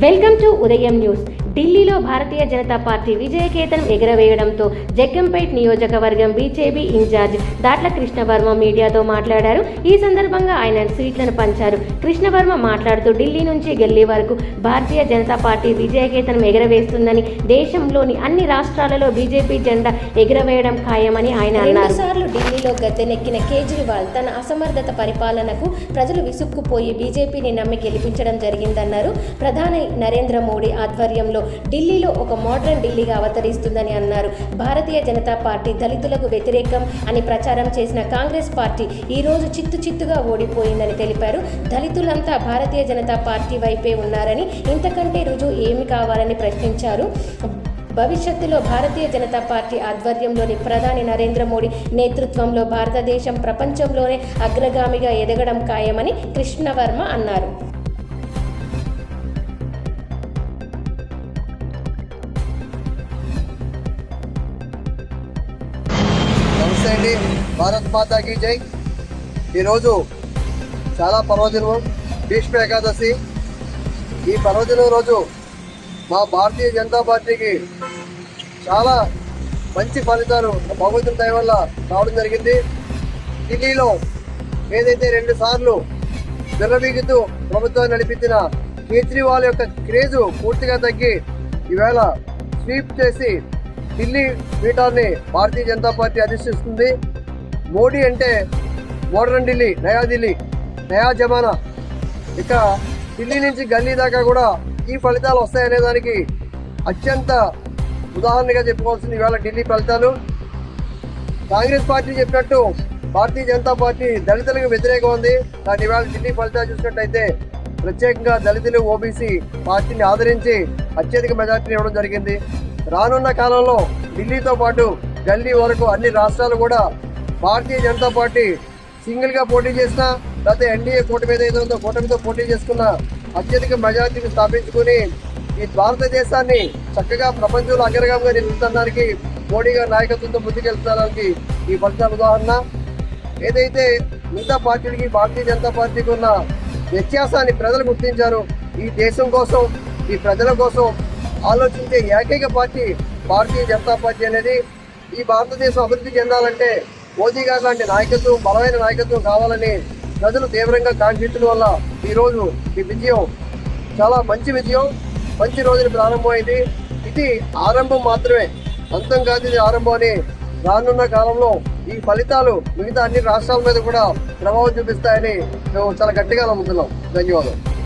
Welcome to ఉదయం news ఢిల్లీలో భారతీయ Janata party విజయకేతనం ఎగరవేయడంతో జగ్గంపేట్ నియోజకవర్గం బీజేపీ ఇన్ఛార్జ్ దాట్ల కృష్ణవర్మ మీడియాతో మాట్లాడారు. ఈ సందర్భంగా ఆయన స్వీట్లను పంచారు. కృష్ణవర్మ మాట్లాడుతూ ఢిల్లీ నుంచి గల్లీ వరకు భారతీయ జనతా పార్టీ విజయకేతనం ఎగరవేస్తుందని దేశంలోని అన్ని రాష్ట్రాలలో బీజేపీ జెండా ఎగరవేయడం ఖాయమని ఆయన అన్నారు. సార్లు ఢిల్లీలో గద్దెనెక్కిన కేజ్రీవాల్ తన అసమర్థత పరిపాలనకు ప్రజలు విసుక్కుపోయి బీజేపీని నమ్మి గెలిపించడం జరిగిందన్నారు. ప్రధాని నరేంద్ర మోడీ ఆధ్వర్యంలో ఢిల్లీలో ఒక మోడ్రన్ ఢిల్లీగా అవతరిస్తుందని అన్నారు. భారతీయ జనతా పార్టీ దళితులకు వ్యతిరేకం అని ప్రచారం చేసిన కాంగ్రెస్ పార్టీ ఈ రోజు చిత్తు చిత్తుగా ఓడిపోయిందని తెలిపారు. దళితులంతా భారతీయ జనతా పార్టీ వైపే ఉన్నారని ఇంతకంటే రుజువు ఏమి కావాలని ప్రశ్నించారు. భవిష్యత్తులో భారతీయ జనతా పార్టీ ఆధ్వర్యంలోని ప్రధాని నరేంద్ర మోడీ నేతృత్వంలో భారతదేశం ప్రపంచంలోనే అగ్రగామిగా ఎదగడం ఖాయమని కృష్ణవర్మ అన్నారు. నమస్తే అండి భారత్ మాతాకి జై. ఈరోజు చాలా పర్వదినం భీష్మ ఏకాదశి. ఈ పర్వదినం రోజు మా భారతీయ జనతా పార్టీకి చాలా మంచి ఫలితాలు భగవంతుని దయ వల్ల రావడం జరిగింది. ఢిల్లీలో ఏదైతే రెండు సార్లు విర్రవీగుతూ ప్రభుత్వాన్ని నడిపించిన కేజ్రీవాల్ యొక్క క్రేజు పూర్తిగా తగ్గి ఈవేళ స్వీప్ చేసి ఢిల్లీ పీఠాన్ని భారతీయ జనతా పార్టీ అధిష్టిస్తుంది. మోడీ అంటే మోడర్న్ ఢిల్లీ నయా ఢిల్లీ నయా జమానా. ఇక ఢిల్లీ నుంచి గల్లీ దాకా కూడా ఈ ఫలితాలు వస్తాయనే దానికి అత్యంత ఉదాహరణగా చెప్పుకోవాల్సింది ఈవేళ ఢిల్లీ ఫలితాలు. కాంగ్రెస్ పార్టీ చెప్పినట్టు భారతీయ జనతా పార్టీ దళితులకు వ్యతిరేకం ఉంది. కానీ ఇవాళ ఢిల్లీ ఫలితాలు చూసినట్టయితే ప్రత్యేకంగా దళితులు ఓబీసీ పార్టీని ఆదరించి అత్యధిక మెజార్టీని ఇవ్వడం జరిగింది. రానున్న కాలంలో ఢిల్లీతో పాటు ఢిల్లీ వరకు అన్ని రాష్ట్రాలు కూడా భారతీయ జనతా పార్టీ సింగిల్గా పోటీ చేసినా లేకపోతే ఎన్డీఏ కూటమి ఏదైతే ఉందో కూటమితో పోటీ చేసుకున్న అత్యధిక మెజార్టీని స్థాపించుకుని ఈ భారతదేశాన్ని చక్కగా ప్రపంచంలో అగ్రగామిగా నిలుపుతున్నదానికి మోడీ గారి నాయకత్వంతో ముందుకెళ్తానికి ఈ ఫలితాల ఉదాహరణ. ఏదైతే మిగతా పార్టీలకి భారతీయ జనతా పార్టీకి ఉన్న వ్యత్యాసాన్ని ప్రజలు గుర్తించారు ఈ దేశం కోసం ఈ ప్రజల కోసం ఆలోచించే ఏకైక పార్టీ భారతీయ జనతా పార్టీ అనేది ఈ భారతదేశం అభివృద్ధి చెందాలంటే మోదీ గారి లాంటి నాయకత్వం బలమైన నాయకత్వం కావాలని ప్రజలు తీవ్రంగా కాంక్షించడం వల్ల ఈరోజు ఈ విజయం చాలా మంచి విజయం. మంచి రోజున ప్రారంభమైంది. ఇది ఆరంభం మాత్రమే. అంతం కాదు ఇది ఆరంభం అని రానున్న కాలంలో ఈ ఫలితాలు మిగతా అన్ని రాష్ట్రాల మీద కూడా ప్రభావం చూపిస్తాయని మేము చాలా గట్టిగా నమ్ముతున్నాం. ధన్యవాదాలు.